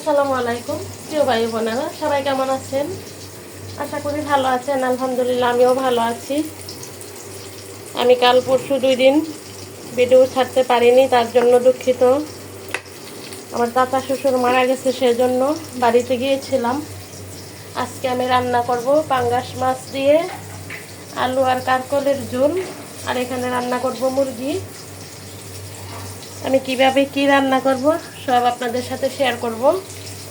আসসালামু আলাইকুম। প্রিয় ভাই বোনেরা, সবাই কেমন আছেন? আশা করি ভালো আছেন, আলহামদুলিল্লাহ আমিও ভালো আছি। আমি কাল পরশু দুই দিন ভিডিও ছাড়তে পারিনি, তার জন্য দুঃখিত। আমার চাচা শ্বশুর মারা গেছে সেজন্য বাড়িতে গিয়েছিলাম। আজকে আমি রান্না করব পাঙ্গাস মাছ দিয়ে, আলু আর কারকলের ঝোল, আর এখানে রান্না করব মুরগি। আমি কীভাবে কি রান্না করব সব আপনাদের সাথে শেয়ার করব।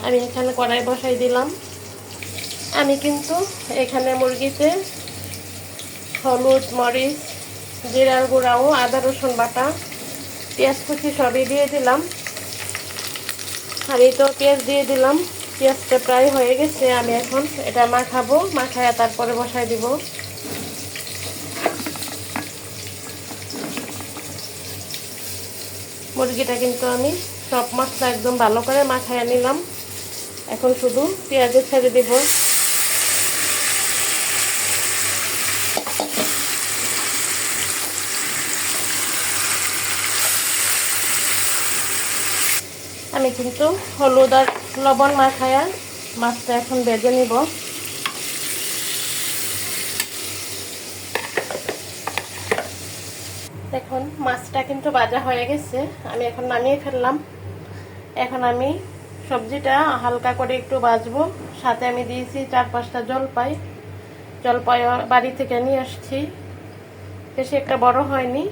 আমি এখানে কড়াই বসাই দিলাম। আমি কিন্তু এখানে মুরগিতে হলুদ, মরিচ জিরার গুঁড়াও আদা, রসুন বাটা, পেঁয়াজ কুচি সবই দিয়ে দিলাম। আমি তো পেঁয়াজ দিয়ে দিলাম। পেঁয়াজটা প্রায় হয়ে গেছে। আমি এখন এটা মাখাবো। মাখায় তারপরে বসাই দিব। মুরগিটা কিন্তু আমি সব মশলা একদম ভালো করে মাখায় নিলাম। এখন শুধু পেঁয়াজে ছেড়ে দিব। আমি কিন্তু হলুদ আর লবণ মাখায়া মাছটা এখন বেজে নিব। দেখুন মাছটা কিন্তু ভাজা হয়ে গেছে, আমি এখন নামিয়ে ফেললাম। এখন আমি সবজিটা হালকা করে একটু ভাজবো সাথে আমি দিয়েছি চার পাঁচটা জলপাই। জলপাই বাড়ি থেকে নিয়ে আসছি। বেশি একটা বড় হয়নি।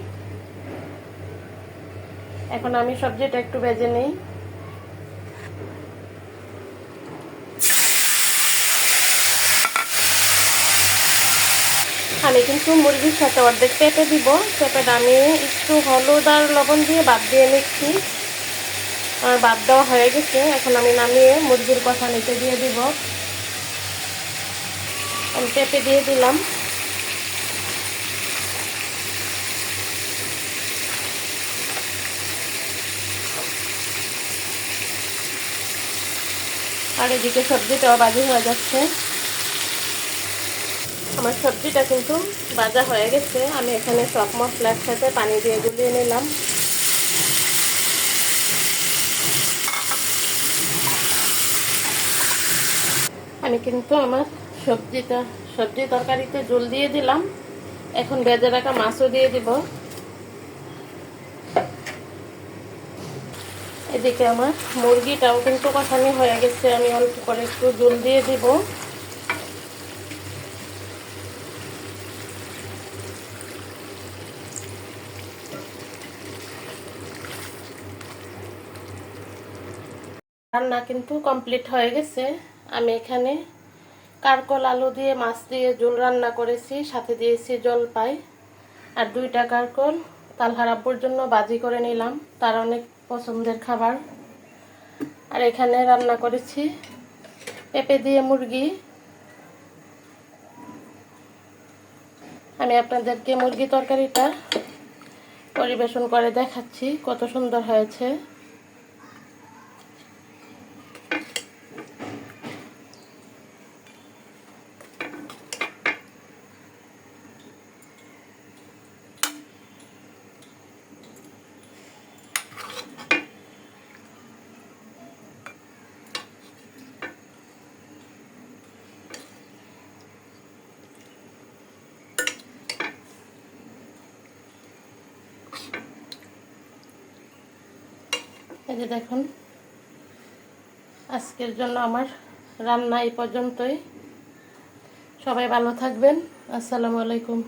এখন আমি সবজিটা একটু বেজে নিই। আমি কিন্তু মুরগির সাথে অর্ধেক পেঁপে দিব। পেঁপেটা আমি একটু হলুদ আর লবণ দিয়ে বাদ দিয়ে নিচ্ছি। আমার বাদ দেওয়া হয়ে গেছে। এখন আমি নামিয়ে মুরগির কথা নিতে দিয়ে দিব। আমি পেঁপে দিয়ে দিলাম। আর এদিকে সবজিটাও বাজি হয়ে যাচ্ছে। আমার সবজিটা কিন্তু ভাজা হয়ে গেছে। আমি এখানে সব মশলা একসাথে পানি দিয়ে গুলিয়ে নিলাম। আমি কিন্তু আমার সবজিটা, সবজি তরকারিতে জল দিয়ে দিলাম। এখন বেজে রাখা মাছও দিয়ে দিব। এদিকে আমার মুরগিটাও কিন্তু কষানি হয়ে গেছে, আমি অল্প করে একটু জল দিয়ে দিব। রান্না কিন্তু কমপ্লিট হয়ে গেছে। আমি এখানে কারকল, আলু দিয়ে, মাছ দিয়ে ঝোল রান্না করেছি, সাথে দিয়েছি জলপাই আর দুইটা কারকল। তালহার আব্বুর জন্য বাজি করে নিলাম, তার অনেক পছন্দের খাবার। আর এখানে রান্না করেছি পেঁপে দিয়ে মুরগি। আমি আপনাদেরকে মুরগি তরকারিটা পরিবেশন করে দেখাচ্ছি, কত সুন্দর হয়েছে। এই যে দেখুন আজকের জন্য আমার রান্না এই পর্যন্তই। সবাই ভালো থাকবেন। আসসালামু আলাইকুম।